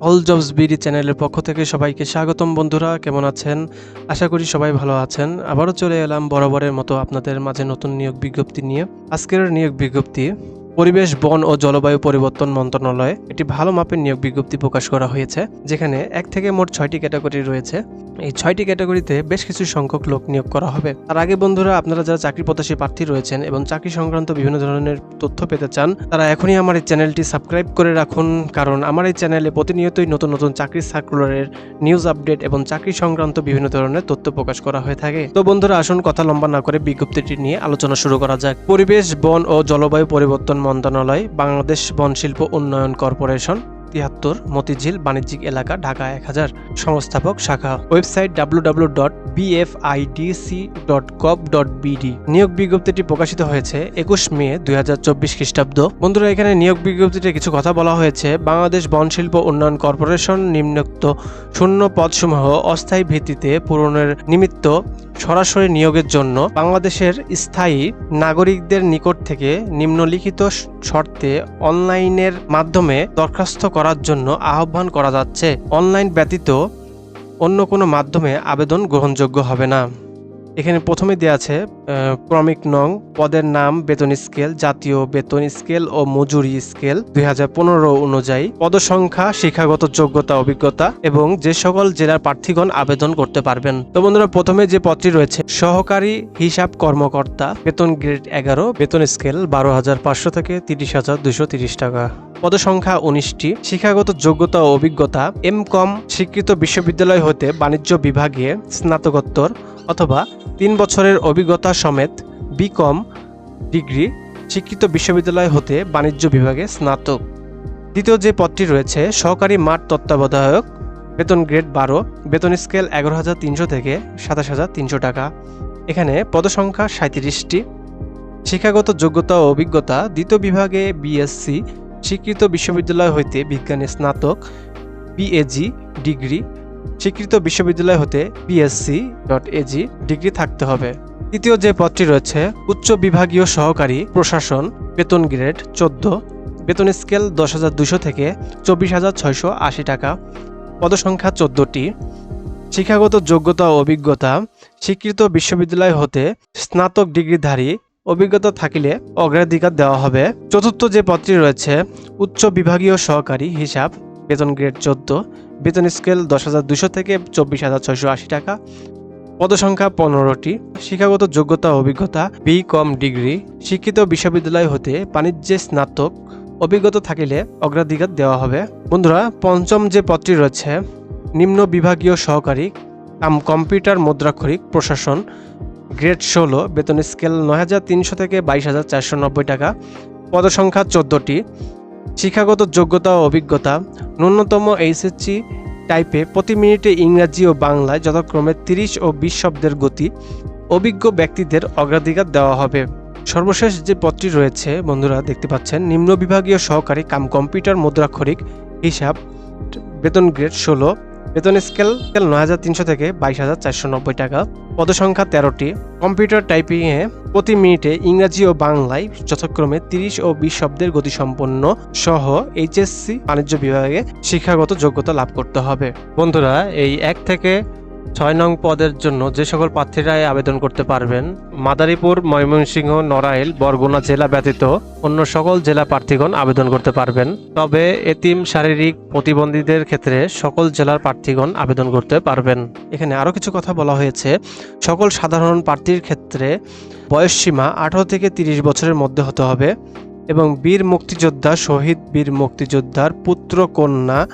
All jobs BD চ্যানেলের পক্ষ থেকে সবাইকে স্বাগতম বন্ধুরা, কেমন আছেন? আশা করি সবাই ভালো আছেন। আবারও চলে এলাম বরাবরের মতো আপনাদের মাঝে নতুন নিয়োগ বিজ্ঞপ্তি নিয়ে। আজকের নিয়োগ বিজ্ঞপ্তি পরিবেশ, বন ও জলবায়ু পরিবর্তন মন্ত্রণালয়ে একটি ভালো মাপের নিয়োগ বিজ্ঞপ্তি প্রকাশ করা হয়েছে, যেখানে এক থেকে মোট ছয়টি ক্যাটাগরি রয়েছে। এই ছয়টি ক্যাটাগরিতে বেশ কিছু সংখ্যক লোক নিয়োগ করা হবে। তার আগে বন্ধুরা, আপনারা যারা চাকরি প্রত্যাশী প্রার্থী রয়েছেন এবং চাকরি সংক্রান্ত বিভিন্ন ধরনের তথ্য পেতে চান, তারা এখনই আমার এই চ্যানেলটি সাবস্ক্রাইব করে রাখুন, কারণ আমার এই চ্যানেলে প্রতিনিয়তই নতুন নতুন চাকরি সার্কুলারের নিউজ আপডেট এবং চাকরি সংক্রান্ত বিভিন্ন ধরনের তথ্য প্রকাশ করা হয়ে থাকে। তো বন্ধুরা, আসুন কথা লম্বা না করে বিজ্ঞপ্তিটি নিয়ে আলোচনা শুরু করা যাক। পরিবেশ, বন ও জলবায়ু পরিবর্তন মন্ত্রণালয়, বাংলাদেশ বন শিল্প উন্নয়ন কর্পোরেশন, তিয়াত্তর, মতিঝিল বাণিজ্যিক এলাকা, ঢাকা এক হাজার। সংস্থাপক শাখা। Website W dot BFIDC dot gov dot BD নিয়োগ বিজ্ঞপ্তিটি প্রকাশিত হয়েছে একুশ মে দুই হাজার চব্বিশ খ্রিস্টাব্দ। বন্ধুরা, এখানে নিয়োগ বিজ্ঞপ্তিতে কিছু কথা বলা হয়েছে। বাংলাদেশ বন শিল্প উন্নয়ন কর্পোরেশন নিম্নোক্ত শূন্য পদসমূহ অস্থায়ী ভিত্তিতে পূরণের নিমিত্ত সরাসরি নিয়োগের জন্য বাংলাদেশের স্থায়ী নাগরিকদের নিকট থেকে নিম্নলিখিত শর্তে অনলাইনের মাধ্যমে দরখাস্ত করার জন্য আহ্বান করা যাচ্ছে। অনলাইন ব্যতীত অন্য কোনো মাধ্যমে আবেদন গ্রহণযোগ্য হবে না। এখানে প্রথমে দেওয়া আছে ক্রমিক নং, পদের নাম, বেতন স্কেল, জাতীয় বেতন স্কেল ও মজুরি স্কেল দুই হাজার পনেরো অনুযায়ী পদসংখ্যা, শিক্ষাগত যোগ্যতা, অভিজ্ঞতা এবং যে সকল জেলার প্রার্থীগণ আবেদন করতে পারবেন। তো বন্ধুরা, প্রথমে যে পদটি রয়েছে, সহকারী হিসাব কর্মকর্তা, বেতন গ্রেড এগারো, বেতন স্কেল বারো হাজার পাঁচশো থেকে তিরিশ হাজার দুশো তিরিশ টাকা। পদসংখ্যা উনিশটি, শিক্ষাগত যোগ্যতা ও অভিজ্ঞতা এম কম স্বীকৃত বিশ্ববিদ্যালয় হতে বাণিজ্য বিভাগে স্নাতকোত্তর অথবা তিন বছরের অভিজ্ঞতা সমেত বিকম ডিগ্রি স্বীকৃত বিশ্ববিদ্যালয় হতে বাণিজ্য বিভাগে স্নাতক। দ্বিতীয় যে পদটি রয়েছে, সহকারী মাঠ তত্ত্বাবধায়ক, বেতন গ্রেড বারো, বেতন স্কেল এগারো হাজার তিনশো থেকে সাতাশ হাজার তিনশো টাকা। এখানে পদসংখ্যা সাঁত্রিশটি শিক্ষাগত যোগ্যতা ও অভিজ্ঞতা, দ্বিতীয় বিভাগে বিএসসি স্বীকৃত বিশ্ববিদ্যালয় হইতে বিজ্ঞানে স্নাতক বিএজি ডিগ্রি, স্বীকৃত বিশ্ববিদ্যালয় হতে বিএসসি ডট এজি ডিগ্রি থাকতে হবে। তৃতীয় যে পদটি রয়েছে, উচ্চ বিভাগীয় সহকারী প্রশাসন, বেতন গ্রেড চোদ্দ, বেতন স্কেল দশ হাজার দুশো থেকে চব্বিশ হাজার ছয়শো আশি টাকা, পদসংখ্যা চোদ্দটি, শিক্ষাগত যোগ্যতা ও অভিজ্ঞতা, স্বীকৃত বিশ্ববিদ্যালয় হতে স্নাতক ডিগ্রিধারী অভিজ্ঞতা থাকিলে অগ্রাধিকার দেওয়া হবে। চতুর্থ যে পদটি রয়েছে, উচ্চ বিভাগীয় সহকারী হিসাব, বেতন গ্রেড চোদ্দ, বেতন স্কেল দশ হাজার দুশো থেকে চব্বিশ হাজার ছয়শো আশি টাকা, পদসংখ্যা পনেরোটি, শিক্ষাগত যোগ্যতা, অভিজ্ঞতা বি কম ডিগ্রি শিক্ষিত বিশ্ববিদ্যালয় হতে বাণিজ্যে স্নাতক, অভিজ্ঞতা থাকিলে অগ্রাধিকার দেওয়া হবে। বন্ধুরা, পঞ্চম যে পদটি রয়েছে, নিম্ন বিভাগীয় সহকারী কাম কম্পিউটার মুদ্রাক্ষরিক প্রশাসন গ্রেড ষোলো, বেতন স্কেল নয় হাজার তিনশো থেকে বাইশ হাজার চারশো নব্বই টাকা, পদসংখ্যা চোদ্দোটি, শিক্ষাগত যোগ্যতা ও অভিজ্ঞতা, ন্যূনতম এইচএসসি টাইপে প্রতি মিনিটে ইংরাজি ও বাংলায় যথাক্রমে তিরিশ ও বিশ শব্দের গতি, অভিজ্ঞ ব্যক্তিদের অগ্রাধিকার দেওয়া হবে। সর্বশেষ যে পদটি রয়েছে, বন্ধুরা দেখতে পাচ্ছেন, নিম্ন বিভাগীয় সহকারী কাম কম্পিউটার মুদ্রাক্ষরিক হিসাব, বেতন গ্রেড ষোলো বেতন স্কেল নয় হাজার তিনশো থেকে বাইশ হাজার চারশো নব্বই টাকা। পদসংখ্যা তেরোটি। কম্পিউটার টাইপিংয়ে প্রতি মিনিটে ইংরাজি ও বাংলায় যথাক্রমে তিরিশ ও বিশ শব্দের গতিসম্পন্ন সহ এইচএসসি বাণিজ্য বিভাগে শিক্ষাগত যোগ্যতা লাভ করতে হবে। বন্ধুরা, এই এক থেকে ছয় নং পদের জন্য যে সকল প্রার্থীরা আবেদন করতে পারবেন, মাদারীপুর, ময়মনসিংহ, নড়াইল, বরগুনা জেলা ব্যতীত অন্য সকল জেলা প্রার্থীগণ আবেদন করতে পারবেন। তবে এতিম শারীরিক প্রতিবন্ধীদের ক্ষেত্রে সকল জেলার প্রার্থীগণ আবেদন করতে পারবেন। এখানে আরও কিছু কথা বলা হয়েছে। সকল সাধারণ প্রার্থীর ক্ষেত্রে বয়সসীমা আঠারো থেকে তিরিশ বছরের মধ্যে হতে হবে এবং বীর মুক্তিযোদ্ধা শহীদ বীর মুক্তিযোদ্ধার পুত্র, কন্যা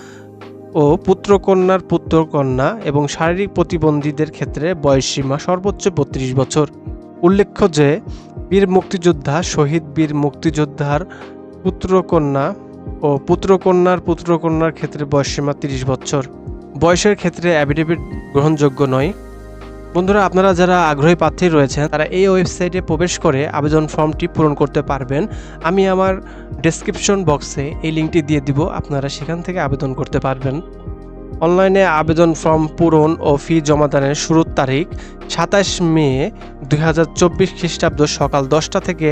ও পুত্রকন্যার পুত্রকন্যা এবং শারীরিক প্রতিবন্ধীদের ক্ষেত্রে বয়সসীমা সর্বোচ্চ বত্রিশ বছর। উল্লেখ্য যে, বীর মুক্তিযোদ্ধা শহীদ বীর মুক্তিযোদ্ধার পুত্রকন্যা ও পুত্রকন্যার পুত্রকন্যার ক্ষেত্রে বয়সসীমা তিরিশ বছর। বয়সের ক্ষেত্রে অ্যাফিডেভিট গ্রহণযোগ্য নয়। বন্ধুরা, আপনারা যারা আগ্রহী প্রার্থী রয়েছেন, তারা এই ওয়েবসাইটে প্রবেশ করে আবেদন ফর্মটি পূরণ করতে পারবেন। আমি আমার ডেসক্রিপশন বক্সে এই লিঙ্কটি দিয়ে দিব, আপনারা সেখান থেকে আবেদন করতে পারবেন। অনলাইনে আবেদন ফর্ম পূরণ ও ফি জমাদানের শুরুর তারিখ সাতাশ মে দুই হাজার চব্বিশ খ্রিস্টাব্দ সকাল দশটা থেকে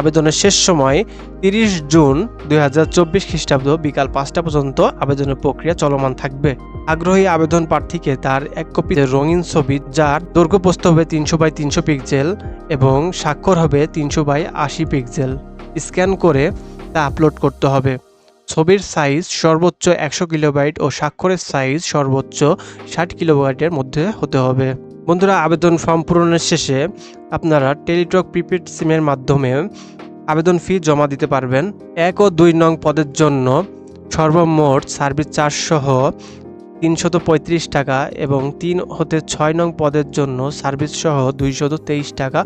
আবেদনের শেষ সময় তিরিশ জুন দুই হাজার চব্বিশ খ্রিস্টাব্দ বিকাল পাঁচটা পর্যন্ত আবেদনের প্রক্রিয়া চলমান থাকবে। আগ্রহী আবেদন প্রার্থীকে তার এক কপি রঙিন ছবি, যার দৈর্ঘ্য প্রস্থ হবে তিনশো বাই তিনশো পিক্সেল এবং স্বাক্ষর হবে তিনশো বাই আশি পিক্সেল। স্ক্যান করে তা আপলোড করতে হবে। ছবির সাইজ সর্বোচ্চ একশো কিলোবাইট ও স্বাক্ষরের সাইজ সর্বোচ্চ ষাট কিলোবাইটের মধ্যে হতে হবে। বন্ধুরা, আবেদন ফর্ম পূরণের শেষে আপনারা টেলিটক প্রিপেড সিমের মাধ্যমে আবেদন ফি জমা দিতে পারবেন। এক ও দুই নং পদের জন্য সর্বমোট সার্ভিস চার্জ সহ তিনশত পঁয়ত্রিশ টাকা এবং তিন হতে ছয় নং পদের জন্য সার্ভিস সহ দুইশত তেইশ টাকা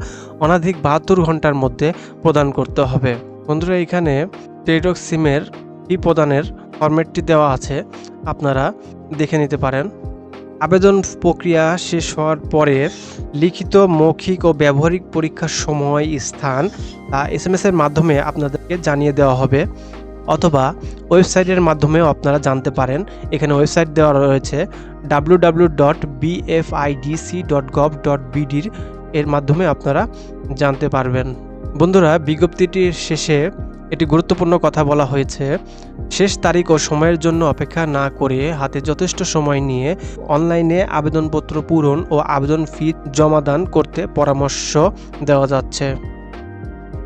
অনাধিক বাহাত্তর ঘণ্টার মধ্যে প্রদান করতে হবে। বন্ধুরা, এখানে টেলিটক সিমের ফি প্রদানের ফরম্যাটটি দেওয়া আছে। আপনারা দেখে নিতে পারেন। আবেদন প্রক্রিয়া শেষ হওয়ার পরে লিখিত মৌখিক ও ব্যবহারিক পরীক্ষার সময়, স্থান তা এস এম এর মাধ্যমে আপনাদেরকে জানিয়ে দেওয়া হবে অথবা ওয়েবসাইটের মাধ্যমেও আপনারা জানতে পারেন। এখানে ওয়েবসাইট দেওয়া রয়েছে W W dot BFIDC dot gov dot বিডির এর মাধ্যমে আপনারা জানতে পারবেন। বন্ধুরা, বিজ্ঞপ্তিটির শেষে এটি গুরুত্বপূর্ণ কথা বলা হয়েছে, শেষ তারিখ ও সময়ের জন্য অপেক্ষা না করে হাতে যথেষ্ট সময় নিয়ে অনলাইনে আবেদনপত্র পূরণ ও আবেদন ফি জমাদান করতে পরামর্শ দেওয়া যাচ্ছে।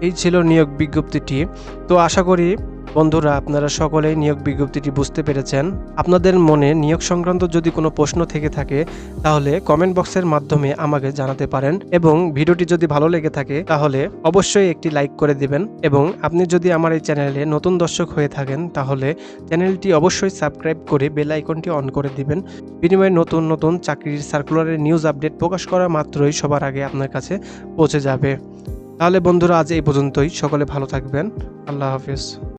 এই ছিল নিয়োগ বিজ্ঞপ্তিটি। তো আশা করি বন্ধুরা, আপনারা সকলেই নিয়োগ বিজ্ঞপ্তিটি বুঝতে পেরেছেন। আপনাদের মনে নিয়োগ সংক্রান্ত যদি কোনো প্রশ্ন থেকে থাকে, তাহলে কমেন্ট বক্সের মাধ্যমে আমাকে জানাতে পারেন এবং ভিডিওটি যদি ভালো লেগে থাকে, তাহলে অবশ্যই একটি লাইক করে দিবেন এবং আপনি যদি আমার এই চ্যানেলে নতুন দর্শক হয়ে থাকেন, তাহলে চ্যানেলটি অবশ্যই সাবস্ক্রাইব করে বেল আইকনটি অন করে দিবেন। বিনিময়ে নতুন নতুন চাকরির সার্কুলারের নিউজ আপডেট প্রকাশ করা মাত্রই সবার আগে আপনার কাছে পৌঁছে যাবে। তাহলে বন্ধুরা, আজ এই পর্যন্তই। সকলে ভালো থাকবেন। আল্লাহ হাফিজ।